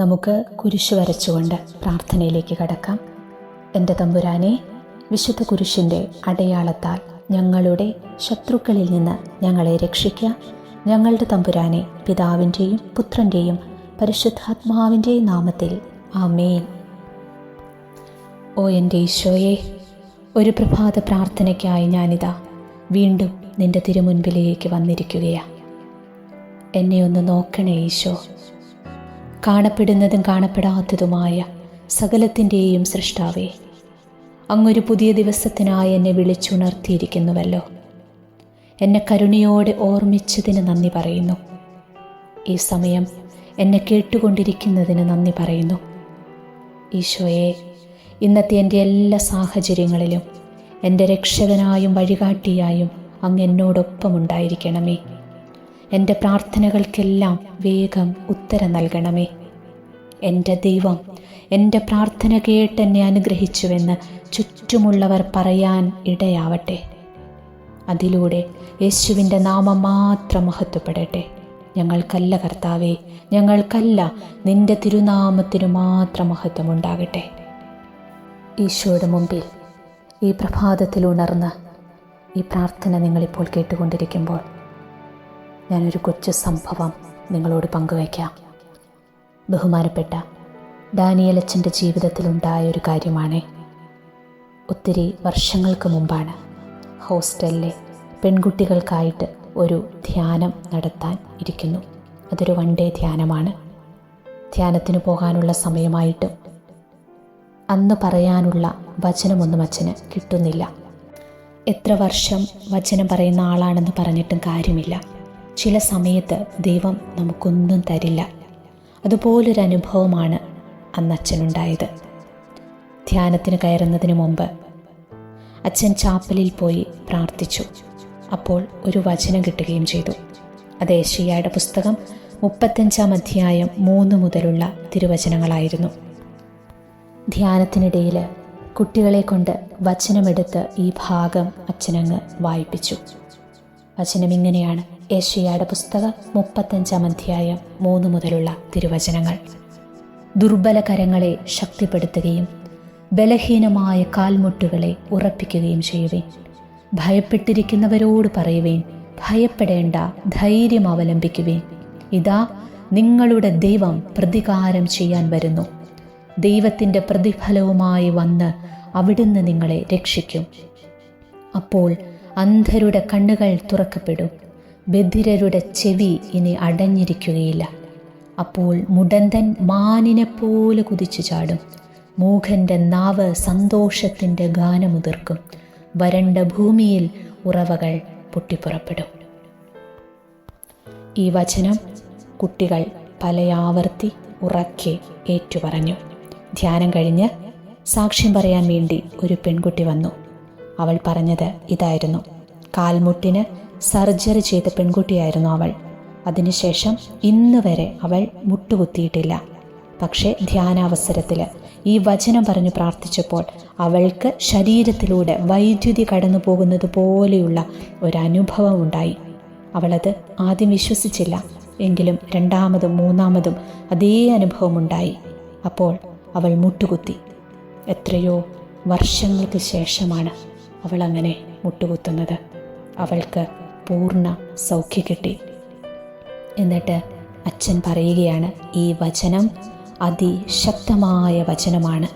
നമുക്ക് കുരിശ് വരച്ചുകൊണ്ട് പ്രാർത്ഥനയിലേക്ക് കടക്കാം. എന്റെ തമ്പുരാനെ വിശുദ്ധ കുരിശിന്റെ അടയാളത്താൽ ഞങ്ങളുടെ ശത്രുക്കളിൽ നിന്ന് ഞങ്ങളെ രക്ഷിക്കുക ഞങ്ങളുടെ തമ്പുരാനെ പിതാവിന്റെയും പുത്രന്റെയും പരിശുദ്ധാത്മാവിന്റെയും നാമത്തിൽ ആമേൻ. ഓ എന്റെ ഈശോയെ ഒരു പ്രഭാത പ്രാർത്ഥനയ്ക്കായി ഞാനിതാ വീണ്ടും നിന്റെ തിരുമുൻപിലേക്ക് വന്നിരിക്കുകയാണ് എന്നെ ഒന്ന് നോക്കണേ ഈശോ. കാണപ്പെടുന്നതും കാണപ്പെടാത്തതുമായ സകലത്തിന്റെയും സൃഷ്ടാവേ അങ്ങൊരു പുതിയ ദിവസത്തിനായി എന്നെ വിളിച്ചുണർത്തിയിരിക്കുന്നുവല്ലോ. എന്നെ കരുണയോടെ ഓർമ്മിച്ചതിന് നന്ദി പറയുന്നു. ഈ സമയം എന്നെ കേട്ടുകൊണ്ടിരിക്കുന്നതിന് നന്ദി പറയുന്നു. ഈശോയെ ഇന്നത്തെ എന്റെ എല്ലാ സാഹചര്യങ്ങളിലും എന്റെ രക്ഷകനായും വഴികാട്ടിയായും അങ്ങ് എന്നോടൊപ്പം ഉണ്ടായിരിക്കണമേ എന്റെ പ്രാർത്ഥനകൾക്കെല്ലാം വേഗം ഉത്തരം നൽകണമേ. എന്റെ ദൈവം എന്റെ പ്രാർത്ഥന കേട്ടെന്നെ അനുഗ്രഹിച്ചുവെന്ന് ചുറ്റുമുള്ളവർ പറയാൻ ഇടയാവട്ടെ. അതിലൂടെ യേശുവിന്റെ നാമം മാത്രം മഹത്വപ്പെടട്ടെ. ഞങ്ങൾക്കല്ല കർത്താവേ ഞങ്ങൾക്കല്ല നിന്റെ തിരുനാമത്തിനു മാത്രം മഹത്വമുണ്ടാകട്ടെ. ഈശോയുടെ മുമ്പിൽ ഈ പ്രഭാതത്തിൽ ഉണർന്ന് ഈ പ്രാർത്ഥന നിങ്ങളിപ്പോൾ കേട്ടുകൊണ്ടിരിക്കുമ്പോൾ ഞാനൊരു കൊച്ചു സംഭവം നിങ്ങളോട് പങ്കുവയ്ക്കാം. ബഹുമാനപ്പെട്ട ഡാനിയലച്ചന്റെ ജീവിതത്തിലുണ്ടായ ഒരു കാര്യമാണ്. ഒത്തിരി വർഷങ്ങൾക്ക് മുമ്പാണ് ഹോസ്റ്റലിലെ പെൺകുട്ടികൾക്കായിട്ട് ഒരു ധ്യാനം നടത്താൻ ഇരിക്കുന്നു. അതൊരു വൺ ഡേ ധ്യാനമാണ്. ധ്യാനത്തിന് പോകാനുള്ള സമയമായിട്ടും അന്ന് പറയാനുള്ള വചനമൊന്നും അച്ഛന് കിട്ടുന്നില്ല. എത്ര വർഷം വചനം പറയുന്ന ആളാണെന്ന് പറഞ്ഞിട്ടും കാര്യമില്ല. ചില സമയത്ത് ദൈവം നമുക്കൊന്നും തരില്ല. അതുപോലൊരു അനുഭവമാണ് അന്ന് അച്ഛനുണ്ടായത്. ധ്യാനത്തിന് കയറുന്നതിന് മുമ്പ് അച്ഛൻ ചാപ്പലിൽ പോയി പ്രാർത്ഥിച്ചു. അപ്പോൾ ഒരു വചനം കിട്ടുകയും ചെയ്തു. അത് ഏഷ്യയുടെ പുസ്തകം മുപ്പത്തഞ്ചാം അധ്യായം മൂന്ന് മുതലുള്ള തിരുവചനങ്ങളായിരുന്നു. ധ്യാനത്തിനിടയിൽ കുട്ടികളെ കൊണ്ട് വചനമെടുത്ത് ഈ ഭാഗം അച്ഛനങ്ങ് വായിപ്പിച്ചു. വചനം ഇങ്ങനെയാണ്. ഏഷ്യയുടെ പുസ്തകം മുപ്പത്തഞ്ചാം അധ്യായം മൂന്ന് മുതലുള്ള തിരുവചനങ്ങൾ. ദുർബല കരങ്ങളെ ശക്തിപ്പെടുത്തുകയും ബലഹീനമായ കാൽമുട്ടുകളെ ഉറപ്പിക്കുകയും ചെയ്യുവേൻ. ഭയപ്പെട്ടിരിക്കുന്നവരോട് പറയുവേൻ ഭയപ്പെടേണ്ട ധൈര്യം അവലംബിക്കുവേൻ. ഇതാ നിങ്ങളുടെ ദൈവം പ്രതികാരം ചെയ്യാൻ വരുന്നു. ദൈവത്തിന്റെ പ്രതിഫലവുമായി വന്ന് അവിടുന്ന് നിങ്ങളെ രക്ഷിക്കും. അപ്പോൾ അന്ധരുടെ കണ്ണുകൾ തുറക്കപ്പെടും. ബധിരരുടെ ചെവി ഇനി അടഞ്ഞിരിക്കുകയില്ല. അപ്പോൾ മുടന്തൻ മാനിനെ പോലെ കുതിച്ചു ചാടും. മൂഖന്റെ നാവ് സന്തോഷത്തിന്റെ ഗാനമുതിർക്കും. വരണ്ട ഭൂമിയിൽ ഉറവകൾ പൊട്ടിപ്പുറപ്പെടും. ഈ വചനം കുട്ടികൾ പലയാവർത്തി ഉറക്കെ ഏറ്റുപറഞ്ഞു. ധ്യാനം കഴിഞ്ഞ് സാക്ഷ്യം പറയാൻ വേണ്ടി ഒരു പെൺകുട്ടി വന്നു. അവൾ പറഞ്ഞത് ഇതായിരുന്നു. കാൽമുട്ടിന് സർജറി ചെയ്ത പെൺകുട്ടിയായിരുന്നു അവൾ. അതിനുശേഷം ഇന്ന് വരെ അവൾ മുട്ടുകുത്തിയിട്ടില്ല. പക്ഷേ ധ്യാനാവസരത്തിൽ ഈ വചനം പറഞ്ഞു പ്രാർത്ഥിച്ചപ്പോൾ അവൾക്ക് ശരീരത്തിലൂടെ വൈദ്യുതി കടന്നു പോകുന്നത് പോലെയുള്ള ഒരനുഭവം ഉണ്ടായി. അവളത് ആദ്യം വിശ്വസിച്ചില്ല. എങ്കിലും രണ്ടാമതും മൂന്നാമതും അതേ അനുഭവം ഉണ്ടായി. അപ്പോൾ അവൾ മുട്ടുകുത്തി. എത്രയോ വർഷങ്ങൾക്ക് ശേഷമാണ് അവൾ അങ്ങനെ മുട്ടുകുത്തുന്നത്. അവൾക്ക് പൂർണ സൗഖ്യം കിട്ടി. എന്നിട്ട് അച്ഛൻ പറയുകയാണ് ഈ വചനം അതിശക്തമായ വചനമാണ്.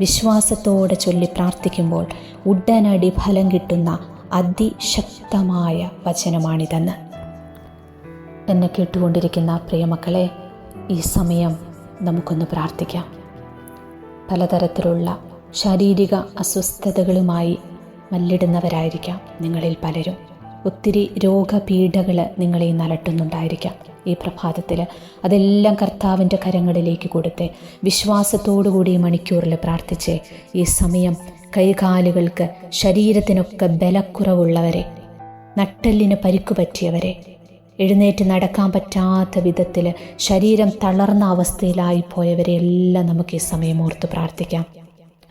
വിശ്വാസത്തോടെ ചൊല്ലി പ്രാർത്ഥിക്കുമ്പോൾ ഉടനടി ഫലം കിട്ടുന്ന അതിശക്തമായ വചനമാണിതെന്ന്. എന്നെ കേട്ടുകൊണ്ടിരിക്കുന്ന പ്രിയമക്കളെ ഈ സമയം നമുക്കൊന്ന് പ്രാർത്ഥിക്കാം. പലതരത്തിലുള്ള ശാരീരിക അസ്വസ്ഥതകളുമായി മല്ലിടുന്നവരായിരിക്കാം നിങ്ങളിൽ പലരും. ഒത്തിരി രോഗപീഠകൾ നിങ്ങളെ നലട്ടുന്നുണ്ടായിരിക്കാം. ഈ പ്രഭാതത്തിൽ അതെല്ലാം കർത്താവിന്റെ കരങ്ങളിലേക്ക് കൊടുത്ത് വിശ്വാസത്തോടുകൂടി കൂടി മണിക്കൂറിൽ പ്രാർത്ഥിച്ച് ഈ സമയം കൈകാലുകൾക്ക് ശരീരത്തിനൊക്കെ ബലക്കുറവുള്ളവരെ നട്ടെല്ലിന് പരിക്കു പറ്റിയവരെ എഴുന്നേറ്റ് നടക്കാൻ പറ്റാത്ത വിധത്തിൽ ശരീരം തളർന്ന അവസ്ഥയിലായി പോയവരെ എല്ലാം നമുക്ക് ഈ സമയം ഓർത്ത് പ്രാർത്ഥിക്കാം.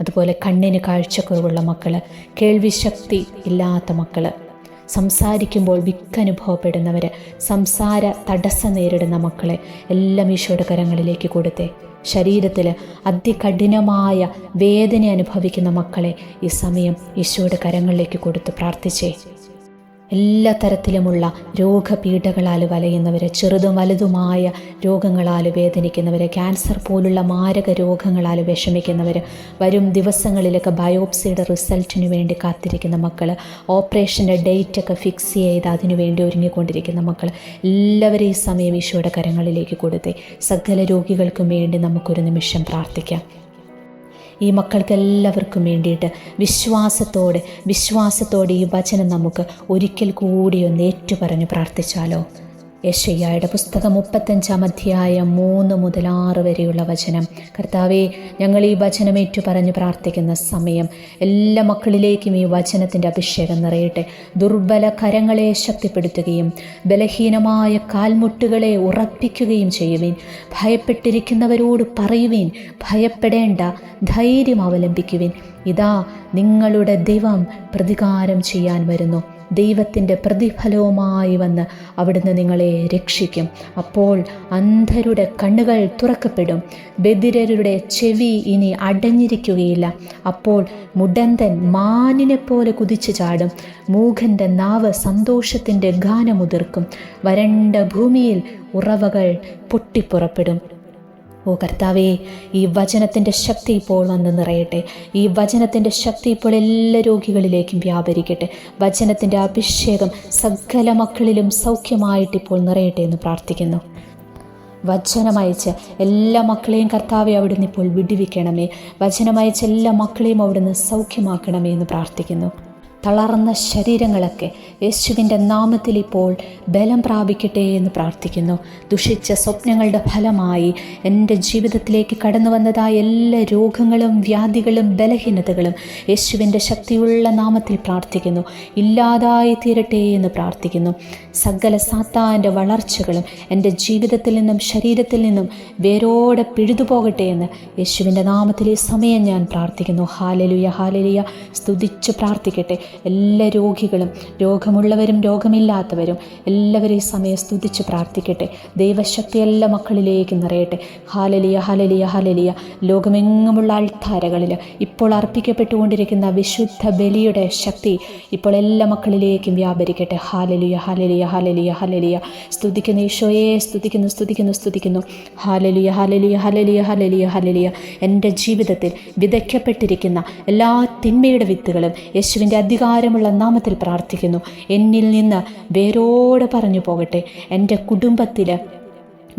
അതുപോലെ കണ്ണിന് കാഴ്ചക്കുറവുള്ള മക്കൾ കേൾവിശക്തി ഇല്ലാത്ത മക്കൾ സംസാരിക്കുമ്പോൾ വിക്കനുഭവപ്പെടുന്നവർ സംസാര തടസ്സം നേരിടുന്ന മക്കളെ എല്ലാം ഈശോയുടെ കരങ്ങളിലേക്ക് കൊടുത്തേ. ശരീരത്തിൽ അതികഠിനമായ വേദന അനുഭവിക്കുന്ന മക്കളെ ഈ സമയം ഈശോയുടെ കരങ്ങളിലേക്ക് കൊടുത്ത് പ്രാർത്ഥിച്ചേ. എല്ലാ തരത്തിലുമുള്ള രോഗപീഠകളാൽ വലയുന്നവരെ ചെറുതും വലുതുമായ രോഗങ്ങളാൽ വേദനിക്കുന്നവരെ ക്യാൻസർ പോലുള്ള മാരക രോഗങ്ങളാൽ വിഷമിക്കുന്നവർ വരും ദിവസങ്ങളിലൊക്കെ ബയോപ്സിയുടെ റിസൾട്ടിന് വേണ്ടി കാത്തിരിക്കുന്ന മക്കൾ ഓപ്പറേഷന്റെ ഡേറ്റൊക്കെ ഫിക്സ് ചെയ്ത് അതിനു വേണ്ടി ഒരുങ്ങിക്കൊണ്ടിരിക്കുന്ന മക്കൾ എല്ലാവരും ഈ സമയം ഈശോയുടെ കരങ്ങളിലേക്ക് കൊടുത്തേ. സകല രോഗികൾക്കും വേണ്ടി നമുക്കൊരു നിമിഷം പ്രാർത്ഥിക്കാം. ഈ മക്കൾക്ക് എല്ലാവർക്കും വേണ്ടിയിട്ട് വിശ്വാസത്തോടെ വിശ്വാസത്തോടെ ഈ വചനം നമുക്ക് ഒരിക്കൽ കൂടി ഒന്ന് ഏറ്റുപറഞ്ഞ് പ്രാർത്ഥിച്ചാലോ? യശയ്യായുടെ പുസ്തകം മുപ്പത്തഞ്ചാം അധ്യായം മൂന്ന് മുതൽ ആറ് വരെയുള്ള വചനം. കർത്താവെ ഞങ്ങൾ ഈ വചനം ഏറ്റു പറഞ്ഞ് പ്രാർത്ഥിക്കുന്ന സമയം എല്ലാ മക്കളിലേക്കും ഈ വചനത്തിന്റെ അഭിഷേകം നിറയട്ടെ. ദുർബല കരങ്ങളെ ശക്തിപ്പെടുത്തുകയും ബലഹീനമായ കാൽമുട്ടുകളെ ഉറപ്പിക്കുകയും ചെയ്യുവീൻ. ഭയപ്പെട്ടിരിക്കുന്നവരോട് പറയുവീൻ. ഭയപ്പെടേണ്ട ധൈര്യം അവലംബിക്കുവിൻ. ഇതാ നിങ്ങളുടെ ദൈവം പ്രതികാരം ചെയ്യാൻ വരുന്നു. ദൈവത്തിന്റെ പ്രതിഫലവുമായി വന്ന് അവിടുന്ന് നിങ്ങളെ രക്ഷിക്കും. അപ്പോൾ അന്ധരുടെ കണ്ണുകൾ തുറക്കപ്പെടും. ബദിരരുടെ ചെവി ഇനി അടഞ്ഞിരിക്കുകയില്ല. അപ്പോൾ മുടന്തൻ മാനിനെ പോലെ കുതിച്ചു ചാടും. മൂഖന്റെ നാവ് സന്തോഷത്തിന്റെ ഗാനമുതിർക്കും. വരണ്ട ഭൂമിയിൽ ഉറവകൾ പൊട്ടിപ്പുറപ്പെടും. ഓ കർത്താവേ ഈ വചനത്തിന്റെ ശക്തി ഇപ്പോൾ വന്ന് നിറയട്ടെ. ഈ വചനത്തിന്റെ ശക്തി ഇപ്പോൾ എല്ലാ രോഗികളിലേക്കും വ്യാപരിക്കട്ടെ. വചനത്തിന്റെ അഭിഷേകം സകല മക്കളിലും സൗഖ്യമായിട്ട് ഇപ്പോൾ നിറയട്ടെ എന്ന് പ്രാർത്ഥിക്കുന്നു. വചനമയച്ച് എല്ലാ മക്കളെയും കർത്താവെ അവിടുന്ന് ഇപ്പോൾ വിടുവിക്കണമേ. വചനമയച്ച് എല്ലാ മക്കളെയും അവിടുന്ന് സൗഖ്യമാക്കണമേ എന്ന് പ്രാർത്ഥിക്കുന്നു. തളർന്ന ശരീരങ്ങളൊക്കെ യേശുവിന്റെ നാമത്തിൽ ഇപ്പോൾ ബലം പ്രാപിക്കട്ടെ എന്ന് പ്രാർത്ഥിക്കുന്നു. ദുഷിച്ച സ്വപ്നങ്ങളുടെ ഫലമായി എന്റെ ജീവിതത്തിലേക്ക് കടന്നു വന്നതായ എല്ലാ രോഗങ്ങളും വ്യാധികളും ബലഹീനതകളും യേശുവിന്റെ ശക്തിയുള്ള നാമത്തിൽ പ്രാർത്ഥിക്കുന്നു. ഇല്ലാതായി തീരട്ടെ എന്ന് പ്രാർത്ഥിക്കുന്നു. സകല സാത്താന്റെ വളർച്ചകളും എന്റെ ജീവിതത്തിൽ നിന്നും ശരീരത്തിൽ നിന്നും വേരോടെ പിഴുതുപോകട്ടെ എന്ന് യേശുവിന്റെ നാമത്തിൽ സമയം ഞാൻ പ്രാർത്ഥിക്കുന്നു. ഹാലലുയ ഹാലലുയ. സ്തുതിച്ച് പ്രാർത്ഥിക്കട്ടെ. എല്ലാ രോഗികളും രോഗമുള്ളവരും രോഗമില്ലാത്തവരും എല്ലാവരെയും സമയം സ്തുതിച്ച് പ്രാർത്ഥിക്കട്ടെ. ദൈവശക്തി എല്ലാ മക്കളിലേക്ക് നിറയട്ടെ. ഹാലലിയ ഹാലലിയ ഹാലലിയ. ലോകമെങ്ങുമുള്ള ആൾത്താരകളിൽ ഇപ്പോൾ അർപ്പിക്കപ്പെട്ടുകൊണ്ടിരിക്കുന്ന വിശുദ്ധ ബലിയുടെ ശക്തി ഇപ്പോൾ എല്ലാ മക്കളിലേക്കും വ്യാപരിക്കട്ടെ. ഹാലലിയ ഹാലലിയ ഹാലലിയ ഹാലലിയ. സ്തുതിക്കുന്ന ഈശോയെ സ്തുതിക്കുന്നു സ്തുതിക്കുന്നു സ്തുതിക്കുന്നു. ഹാലലിയ ഹാലലിയ ഹാലലിയ ഹാലലിയ ഹാലലിയ. എന്റെ ജീവിതത്തിൽ വിതയ്ക്കപ്പെട്ടിരിക്കുന്ന എല്ലാ തിന്മയുടെ വിത്തുകളും യേശുവിന്റെ അധികാരമുള്ള നാമത്തിൽ പ്രാർത്ഥിക്കുന്നു. എന്നിൽ നിന്ന് വേരോട് പറഞ്ഞു പോകട്ടെ. എന്റെ കുടുംബത്തിൽ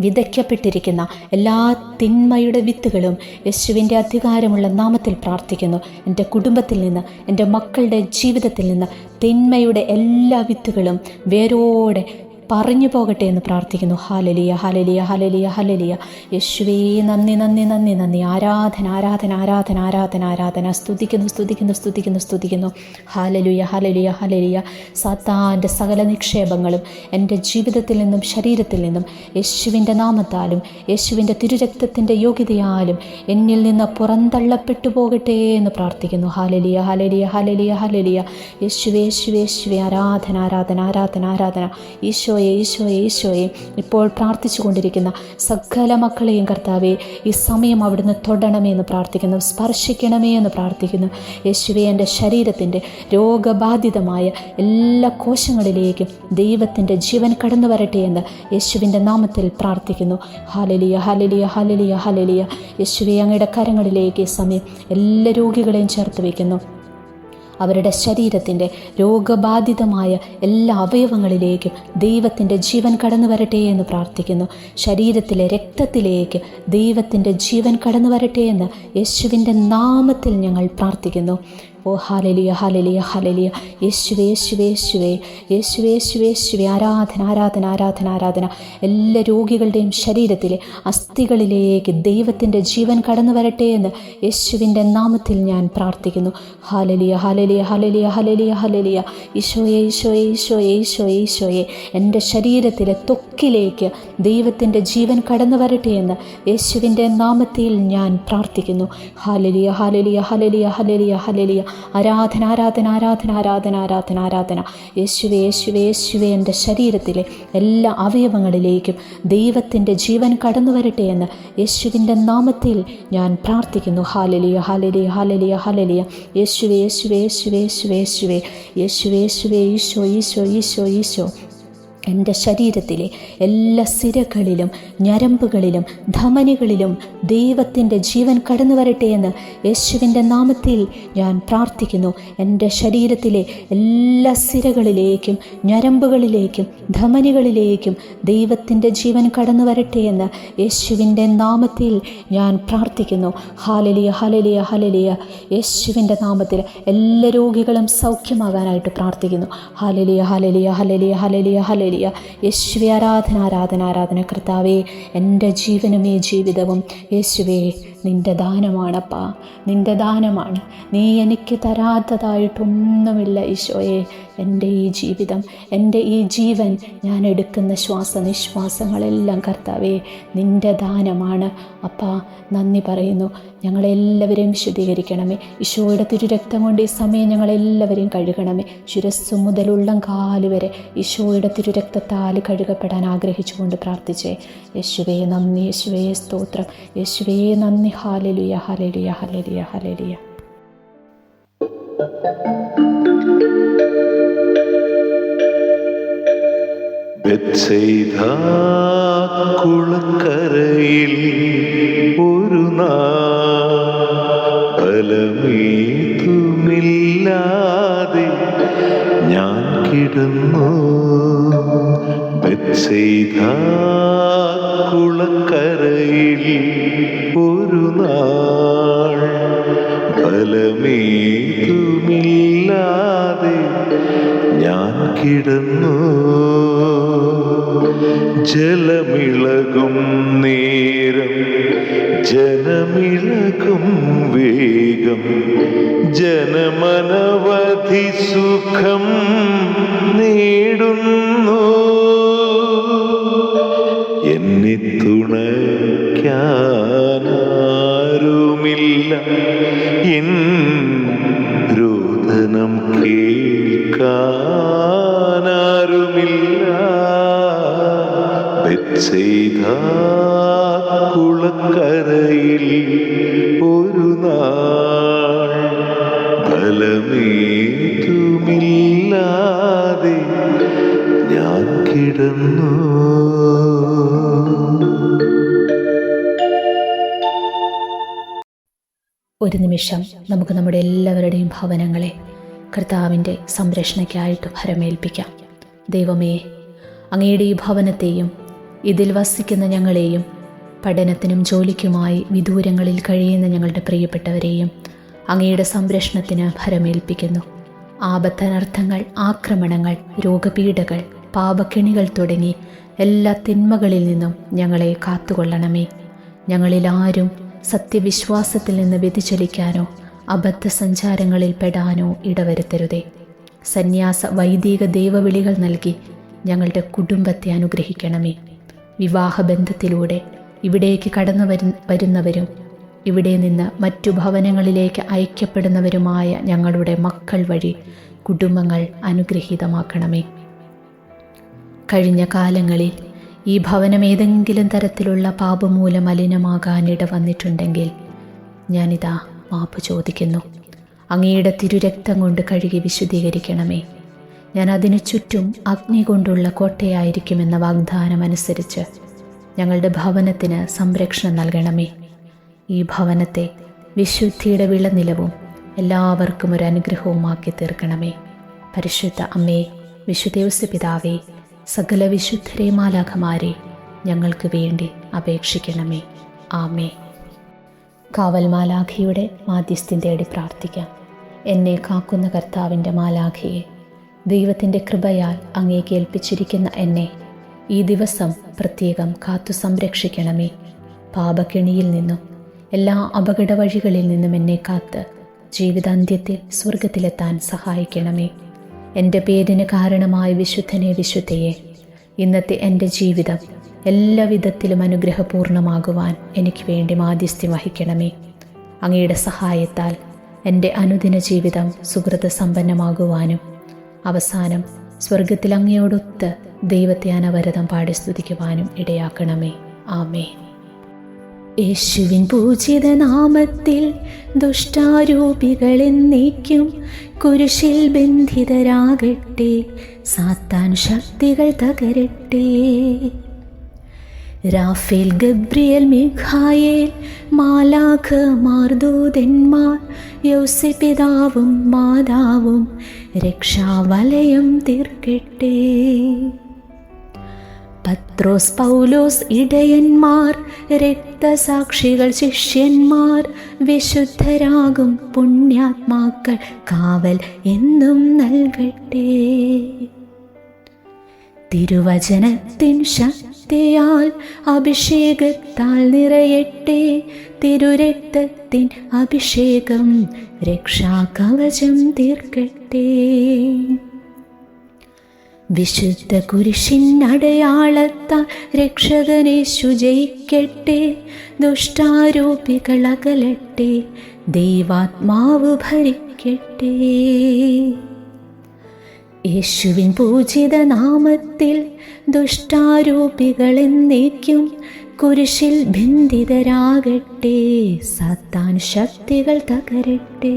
വിതയ്ക്കപ്പെട്ടിരിക്കുന്ന എല്ലാ തിന്മയുടെ വിത്തുകളും യേശുവിന്റെ അധികാരമുള്ള നാമത്തിൽ പ്രാർത്ഥിക്കുന്നു. എന്റെ കുടുംബത്തിൽ നിന്ന് എന്റെ മക്കളുടെ ജീവിതത്തിൽ നിന്ന് തിന്മയുടെ എല്ലാ വിത്തുകളും വേരോടെ പറഞ്ഞു പോകട്ടെ എന്ന് പ്രാർത്ഥിക്കുന്നു. ഹാലലിയ ഹാലലിയ ഹാലലിയ ഹാലലിയ യേശുവേ നന്ദി നന്ദി നന്ദി നന്ദി. ആരാധന ആരാധന ആരാധന ആരാധന ആരാധന. സ്തുതിക്കുന്നു സ്തുതിക്കുന്നു സ്തുതിക്കുന്നു സ്തുതിക്കുന്നു. ഹാലലുയ ഹാലലിയ ഹാലലിയ സാത്താന്റെ സകല നിക്ഷേപങ്ങളും എന്റെ ജീവിതത്തിൽ നിന്നും ശരീരത്തിൽ നിന്നും യേശുവിന്റെ നാമത്താലും യേശുവിന്റെ തിരുരക്തത്തിന്റെ യോഗ്യതയാലും എന്നിൽ നിന്ന് പുറന്തള്ളപ്പെട്ടു പോകട്ടെ എന്ന് പ്രാർത്ഥിക്കുന്നു. ഹാലലിയ ഹാലലിയ ഹാലലിയ ഹാലലിയ യേശുവേ യേശുവേ യേശുവേ. ആരാധന ആരാധന ആരാധന ആരാധന. ഈശോ ഈശോയെ ഈശോയെ ഈശോയെ ഇപ്പോൾ പ്രാർത്ഥിച്ചു കൊണ്ടിരിക്കുന്ന സകല മക്കളെയും കർത്താവെ ഈ സമയം അവിടുന്ന് തൊടണമേ എന്ന് പ്രാർത്ഥിക്കുന്നു സ്പർശിക്കണമേ എന്ന് പ്രാർത്ഥിക്കുന്നു. യേശുവെ എന്റെ ശരീരത്തിന്റെ രോഗബാധിതമായ എല്ലാ കോശങ്ങളിലേക്കും ദൈവത്തിന്റെ ജീവൻ കടന്നു വരട്ടെ എന്ന് യേശുവിന്റെ നാമത്തിൽ പ്രാർത്ഥിക്കുന്നു. ഹാലലിയ ഹാലലിയ ഹാലലിയ ഹാലലിയ യേശുവെ അങ്ങയുടെ കരങ്ങളിലേക്ക് ഈ സമയം എല്ലാ രോഗികളെയും ചേർത്ത് വയ്ക്കുന്നു. അവരുടെ ശരീരത്തിന്റെ രോഗബാധിതമായ എല്ലാ അവയവങ്ങളിലേക്കും ദൈവത്തിന്റെ ജീവൻ കടന്നു വരട്ടെ എന്ന് പ്രാർത്ഥിക്കുന്നു. ശരീരത്തിലെ രക്തത്തിലേക്ക് ദൈവത്തിന്റെ ജീവൻ കടന്നു വരട്ടെ എന്ന് യേശുവിന്റെ നാമത്തിൽ ഞങ്ങൾ പ്രാർത്ഥിക്കുന്നു. ഓ ഹാലലിയ ഹാലലിയ ഹാലലിയ യേശുവേ യേശുവേ യേശുവേ. യേശുവേ യേശുവേ യേശുവേ. ആരാധന ആരാധന ആരാധന ആരാധന. എല്ലാ രോഗികളുടെയും ശരീരത്തിലെ അസ്ഥികളിലേക്ക് ദൈവത്തിന്റെ ജീവൻ കടന്നു വരട്ടെ എന്ന് യേശുവിന്റെ നാമത്തിൽ ഞാൻ പ്രാർത്ഥിക്കുന്നു. ഹാലലിയ ഹാലലിയ ഹാലലിയ ഹാലലിയ ഹാലലിയ ഈശോയെ ഈശോയെ ഈശോയെ ഈശോയെ ഈശോയെ. എന്റെ ശരീരത്തിലെ തൊക്കിലേക്ക് ദൈവത്തിന്റെ ജീവൻ കടന്നു വരട്ടെ എന്ന് യേശുവിന്റെ നാമത്തിൽ ഞാൻ പ്രാർത്ഥിക്കുന്നു. ഹാലലിയ ഹാലലിയ ഹാലലിയ ഹാലലിയ ഹാലലിയ ആരാധന ആരാധന ആരാധന ആരാധന ആരാധന ആരാധന. യേശുവേ യേശുവേ യേശുവേ എന്റെ ശരീരത്തിലെ എല്ലാ അവയവങ്ങളിലേക്കും ദൈവത്തിന്റെ ജീവൻ കടന്നു വരട്ടെ എന്ന് യേശുവിന്റെ നാമത്തിൽ ഞാൻ പ്രാർത്ഥിക്കുന്നു. ഹാലലിയ ഹാലലിയ ഹാലലിയ ഹാലലിയ. യേശുവേ യേശുവേ യേശുവേ യേശുവേ യേശുവേ യേശുവേ യേശുവേ ഈശോ ഈശോ ഈശോ ഈശോ. എന്റെ ശരീരത്തിലെ എല്ലാ സിരകളിലും ഞരമ്പുകളിലും ധമനികളിലും ദൈവത്തിന്റെ ജീവൻ കടന്നു വരട്ടെ എന്ന് യേശുവിന്റെ നാമത്തിൽ ഞാൻ പ്രാർത്ഥിക്കുന്നു. എന്റെ ശരീരത്തിലെ എല്ലാ സിരകളിലേക്കും ഞരമ്പുകളിലേക്കും ധമനികളിലേക്കും ദൈവത്തിന്റെ ജീവൻ കടന്നു വരട്ടെ എന്ന് യേശുവിന്റെ നാമത്തിൽ ഞാൻ പ്രാർത്ഥിക്കുന്നു. ഹാലലിയ ഹലലിയ ഹലലിയ. യേശുവിന്റെ നാമത്തിൽ എല്ലാ രോഗികളും സൗഖ്യമാകാനായിട്ട് പ്രാർത്ഥിക്കുന്നു. ഹാലലിയ ഹലലിയ ഹലലിയ ഹലലിയ ഹലലിയ. യേശുവെ ആരാധന ആരാധന ആരാധന കർത്താവേ എന്റെ ജീവനും ഈ ജീവിതവും. യേശുവേ നിന്റെ ദാനമാണപ്പാ. നിന്റെ ദാനമാണ്. നീ എനിക്ക് തരാത്തതായിട്ടൊന്നുമില്ല ഈശോയെ. എന്റെ ഈ ജീവിതം എന്റെ ഈ ജീവൻ ഞാൻ എടുക്കുന്ന ശ്വാസനിശ്വാസങ്ങളെല്ലാം കർത്താവേ നിന്റെ ദാനമാണ്. അപ്പാ നന്ദി പറയുന്നു. ഞങ്ങളെല്ലാവരെയും ശുദ്ധീകരിക്കണമേ ഈശോയുടെ തിരുരക്തം കൊണ്ട് ഈ സമയം ഞങ്ങളെല്ലാവരെയും കഴുകണമേ. ശിരസ്സു മുതൽ ഉള്ളം കാൽ വരെ ഈശോയുടെ തിരുരക്തത്താൽ കഴുകപ്പെടാൻ ആഗ്രഹിച്ചുകൊണ്ട് പ്രാർത്ഥിച്ചേ. യേശുവേ നന്ദി. യേശുവേ സ്തോത്രം. യേശുവേ നന്ദി. ഹാലലിയ ഹലലിയ ഹലലിയ ഹലലിയ ബെത്സൈദ കുളക്കരയിൽ ഒരു ഫലമേതുമില്ലാതെ ഞാൻ കിടന്നു. ബെത്സൈദ കുളക്കരയിൽ കിടന്നു ജലമിളകും നേരം ജനമിളകും വേഗം ജനമനവധി സുഖം നേടുന്നു. എന്നെ തുണയ്ക്കാനാരുമില്ല എൻ കുളക്കരയിൽ ഒരു നാൾ ഞാൻ കിടന്നു. ഒരു നിമിഷം നമുക്ക് നമ്മുടെ എല്ലാവരുടെയും ഭവനങ്ങളെ കർത്താവിന്റെ സംരക്ഷണയ്ക്കായിട്ട് ഭരമേൽപ്പിക്കാം. ദൈവമേ അങ്ങയുടെ ഈ ഭവനത്തെയും ഇതിൽ വസിക്കുന്ന ഞങ്ങളെയും പഠനത്തിനും ജോലിക്കുമായി വിദൂരങ്ങളിൽ കഴിയുന്ന ഞങ്ങളുടെ പ്രിയപ്പെട്ടവരെയും അങ്ങയുടെ സംരക്ഷണത്തിന് ഭരമേൽപ്പിക്കുന്നു. ആപത്തനർത്ഥങ്ങൾ ആക്രമണങ്ങൾ രോഗപീഠകൾ പാപക്കിണികൾ തുടങ്ങി എല്ലാ തിന്മകളിൽ നിന്നും ഞങ്ങളെ കാത്തുകൊള്ളണമേ. ഞങ്ങളിൽ ആരും സത്യവിശ്വാസത്തിൽ നിന്ന് വ്യതിചലിക്കാനോ അബദ്ധ സഞ്ചാരങ്ങളിൽ പെടാനോ ഇടവരുത്തരുതേ. സന്യാസ വൈദിക ദൈവവിളികൾ നൽകി ഞങ്ങളുടെ കുടുംബത്തെ അനുഗ്രഹിക്കണമേ. വിവാഹബന്ധത്തിലൂടെ ഇവിടേക്ക് കടന്നു വരു വരുന്നവരും ഇവിടെ നിന്ന് മറ്റു ഭവനങ്ങളിലേക്ക് അയക്കപ്പെടുന്നവരുമായ ഞങ്ങളുടെ മക്കൾ വഴി കുടുംബങ്ങൾ അനുഗ്രഹീതമാക്കണമേ. കഴിഞ്ഞ കാലങ്ങളിൽ ഈ ഭവനം ഏതെങ്കിലും തരത്തിലുള്ള പാപമൂലം മലിനമാകാനിട വന്നിട്ടുണ്ടെങ്കിൽ ഞാനിതാ മാപ്പ് ചോദിക്കുന്നു. അങ്ങയുടെ തിരുരക്തം കൊണ്ട് കഴുകി വിശുദ്ധീകരിക്കണമേ. ഞാൻ അതിനു ചുറ്റും അഗ്നി കൊണ്ടുള്ള കോട്ടയായിരിക്കുമെന്ന വാഗ്ദാനം അനുസരിച്ച് ഞങ്ങളുടെ ഭവനത്തിന് സംരക്ഷണം നൽകണമേ. ഈ ഭവനത്തെ വിശുദ്ധിയുടെ വിളനിലവും എല്ലാവർക്കും ഒരു അനുഗ്രഹവുമാക്കി തീർക്കണമേ. പരിശുദ്ധ അമ്മേ വിശുദ്ധേവസ്യ പിതാവേ സകല വിശുദ്ധരെ മാലാഖമാരെ ഞങ്ങൾക്ക് വേണ്ടി അപേക്ഷിക്കണമേ. ആമേ കാവൽ മാലാഖയുടെ മാധ്യസ്ഥിന്റെ തേടി പ്രാർത്ഥിക്കാം. എന്നെ കാക്കുന്ന കർത്താവിന്റെ മാലാഖയെ ദൈവത്തിന്റെ കൃപയാൽ അങ്ങേക്ക് ഏൽപ്പിച്ചിരിക്കുന്ന എന്നെ ഈ ദിവസം പ്രത്യേകം കാത്തു സംരക്ഷിക്കണമേ. പാപക്കെണിയിൽ നിന്നും എല്ലാ അപകട വഴികളിൽ നിന്നും എന്നെ കാത്ത് ജീവിതാന്ത്യത്തിൽ സ്വർഗത്തിലെത്താൻ സഹായിക്കണമേ. എന്റെ പേരിന് കാരണമായ വിശുദ്ധനെ വിശുദ്ധയെ ഇന്നത്തെ എന്റെ ജീവിതം എല്ലാ വിധത്തിലും അനുഗ്രഹപൂർണമാകുവാൻ എനിക്ക് വേണ്ടി മാധ്യസ്ഥ്യം വഹിക്കണമേ. അങ്ങയുടെ സഹായത്താൽ എന്റെ അനുദിന ജീവിതം സുഹൃത സമ്പന്നമാകുവാനും അവസാനം സ്വർഗത്തിൽ അങ്ങയോടൊത്ത് ദൈവത്തെ അനവരതം പാടി സ്തുതിക്കുവാനും ഇടയാക്കണമേ. ആമേ യേശുവിൻ പൂജിത നാമത്തിൽ ദുഷ്ടാരൂപികളെന്നേക്കും കുരിശിൽ ബന്ധിതരാകട്ടെ സാത്താൻ ശക്തികൾ തകരട്ടെ. റാഫേൽ ഗബ്രിയൽ മിഖായേൽ മാലാഖ മാർദൂതന്മാർ യോസെ പിതാവും മാതാവും രക്ഷാവലയം തീർക്കട്ടെ. പത്രോസ് പൗലോസ് ഇടയന്മാർ രക്തസാക്ഷികൾ ശിഷ്യന്മാർ വിശുദ്ധരാകും പുണ്യാത്മാക്കൾ കാവൽ എന്നും നൽകട്ടെ. തിരുവചനത്തിൻ ശക്തിയാൽ അഭിഷേകത്താൽ നിറയട്ടെ. തിരുരക്തത്തിൻ അഭിഷേകം രക്ഷാകവചം തീർക്കട്ടെ. വിശുദ്ധ കുരിശിൻ അടയാളത്താൽ രക്ഷകനെ ശുചയിക്കട്ടെ ദുഷ്ടാരോപികൾ അകലട്ടെ. ദൈവാത്മാവ് ഭരിക്കട്ടെ. യേശുവിൻ പൂജിത നാമത്തിൽ ദുഷ്ടാരൂപികൾ എന്നേക്കും കുരിശിൽ ഭിന്തിതരാകട്ടെ സത്താൻ ശക്തികൾ തകരട്ടെ.